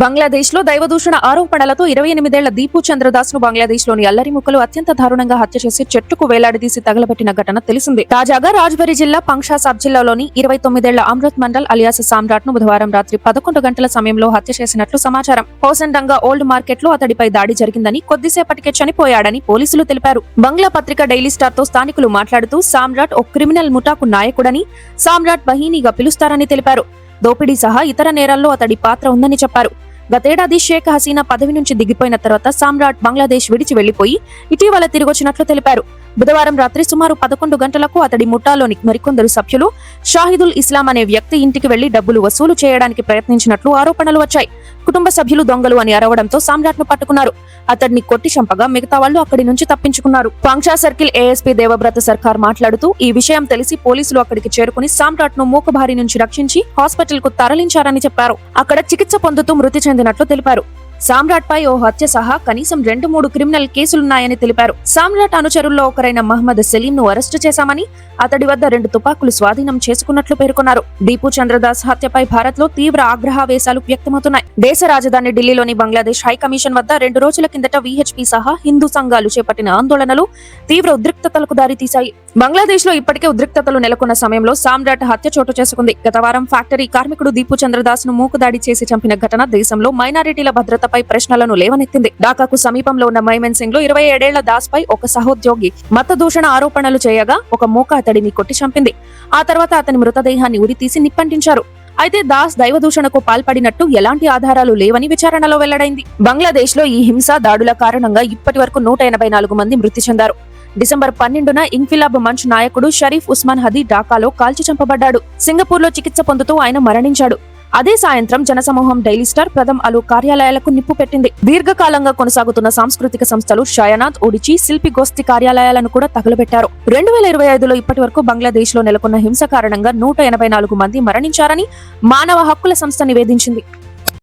బంగ్లాదేశ్లో దైవదూషణ ఆరోపణలతో ఇరవై ఎనిమిదేళ్ళ దీపు చంద్రదాస్ను బంగ్లాదేశ్లోని అల్లరి ముక్కలు అత్యంత దారుణంగా హత్య చేసి చెట్టుకు వేలాడదీసి తగలబెట్టిన ఘటన తెలిసింది. తాజాగా రాజ్బరి జిల్లా పంక్షా సబ్ జిల్లాలోని ఇరవై తొమ్మిదేళ్ళ అమృత్ మండల్ అలియాస్ సామ్రాట్ను బుధవారం రాత్రి పదకొండు గంటల సమయంలో హత్య చేసినట్లు సమాచారం. హోసండంగా ఓల్డ్ మార్కెట్లో అతడిపై దాడి జరిగిందని కొద్దిసేపటికే చనిపోయాడని పోలీసులు తెలిపారు. బంగ్లా పత్రిక డైలీ స్టార్తో స్థానికులు మాట్లాడుతూ సామ్రాట్ ఓ క్రిమినల్ ముఠాకు నాయకుడని సామ్రాట్ బహీనీగా పిలుస్తారని తెలిపారు. దోపిడీ సహా ఇతర నేరాల్లో అతడి పాత్ర ఉందని చెప్పారు. గతేడాది షేక్ హసీనా పదవి నుంచి దిగిపోయిన తర్వాత సామ్రాట్ బంగ్లాదేశ్ విడిచి వెళ్ళిపోయి ఇటీవల తిరిగొచ్చినట్లు తెలిపారు. బుధవారం రాత్రి సుమారు పదకొండు గంటలకు అతడి ముఠాలోని మరికొందరు సభ్యులు షాహిదుల్ ఇస్లాం అనే వ్యక్తి ఇంటికి వెళ్ళి డబ్బులు వసూలు చేయడానికి ప్రయత్నించినట్లు ఆరోపణలు వచ్చాయి. కుటుంబ సభ్యులు దొంగలు అని అరవడంతో సామ్రాట్ను పట్టుకున్నారు. అతడిని కొట్టి చంపగా మిగతా వాళ్ళు అక్కడి నుంచి తప్పించుకున్నారు. పాంక్షా సర్కిల్ ఏఎస్పీ దేవవ్రత సర్కార్ మాట్లాడుతూ ఈ విషయం తెలిసి పోలీసులు అక్కడికి చేరుకుని సామ్రాట్ను మూకబారి నుంచి రక్షించి హాస్పిటల్కు తరలించారని చెప్పారు. అక్కడ చికిత్స పొందుతూ మృతి చెందినట్లు తెలిపారు. సామ్రాట్ పై ఓ హత్య సహా కనీసం రెండు మూడు క్రిమినల్ కేసులున్నాయని తెలిపారు. సామ్రాట్ అనుచరుల్లో ఒకరైన మహమ్మద్ సలీం ను అరెస్టు చేశామని అతడి వద్ద రెండు తుపాకులు స్వాధీనం చేసుకున్నట్లు పేర్కొన్నారు. దీపు చంద్రదాస్ హత్యపై భారత్లో తీవ్ర ఆగ్రహావేశాలు వ్యక్తమవుతున్నాయి. దేశ రాజధాని ఢిల్లీలోని బంగ్లాదేశ్ హై కమిషన్ వద్ద రెండు రోజుల కిందట విహెచ్పి సహా హిందూ సంఘాలు చేపట్టిన ఆందోళనలు తీవ్ర ఉద్రిక్తతలకు దారితీశాయి. బంగ్లాదేశ్లో ఇప్పటికే ఉద్రిక్తతలు నెలకొన్న సమయంలో సామ్రాట్ హత్య చోటు చేసుకుంది. గత వారం ఫ్యాక్టరీ కార్మికుడు దీపు చంద్రదాస్ను మూకుదాడి చేసి చంపిన ఘటన దేశంలో మైనారిటీల భద్రత భద్రతపై ప్రశ్నలను లేవనెత్తింది. ఢాకాకు సమీపంలో ఉన్న మైమెన్ సింగ్లో ఇరవై ఏడేళ్ళ దాస్ పై ఒక సహోద్యోగి మత దూషణ ఆరోపణలు చేయగా ఒక మూక అతడిని కొట్టి చంపింది. ఆ తర్వాత అతని మృతదేహాన్ని ఉరితీసి నిప్పంటించారు. అయితే దాస్ దైవదూషణకు పాల్పడినట్టు ఎలాంటి ఆధారాలు లేవని విచారణలో వెల్లడైంది. బంగ్లాదేశ్లో ఈ హింస దాడుల కారణంగా ఇప్పటి వరకు నూట ఎనభై నాలుగు మంది మృతి చెందారు. డిసెంబర్ పన్నెండున ఇంక్విలాబ్ మంచ్ నాయకుడు షరీఫ్ ఉస్మాన్ హదీ ఢాకాలో కాల్చి చంపబడ్డాడు. సింగపూర్లో చికిత్స పొందుతూ ఆయన మరణించాడు. అదే సాయంత్రం జనసమూహం డైలీ స్టార్ ప్రథమ్ అలు కార్యాలయాలకు నిప్పు పెట్టింది. దీర్ఘకాలంగా కొనసాగుతున్న సాంస్కృతిక సంస్థలు షయనాథ్ ఒడిచి శిల్పి గోస్తి కార్యాలయాలను కూడా తగులబెట్టారు. రెండు వేల ఇరవై ఐదులో ఇప్పటి వరకు బంగ్లాదేశ్లో నెలకొన్న హింస కారణంగా నూట ఎనభై నాలుగు మంది మరణించారని మానవ హక్కుల సంస్థ నివేదించింది.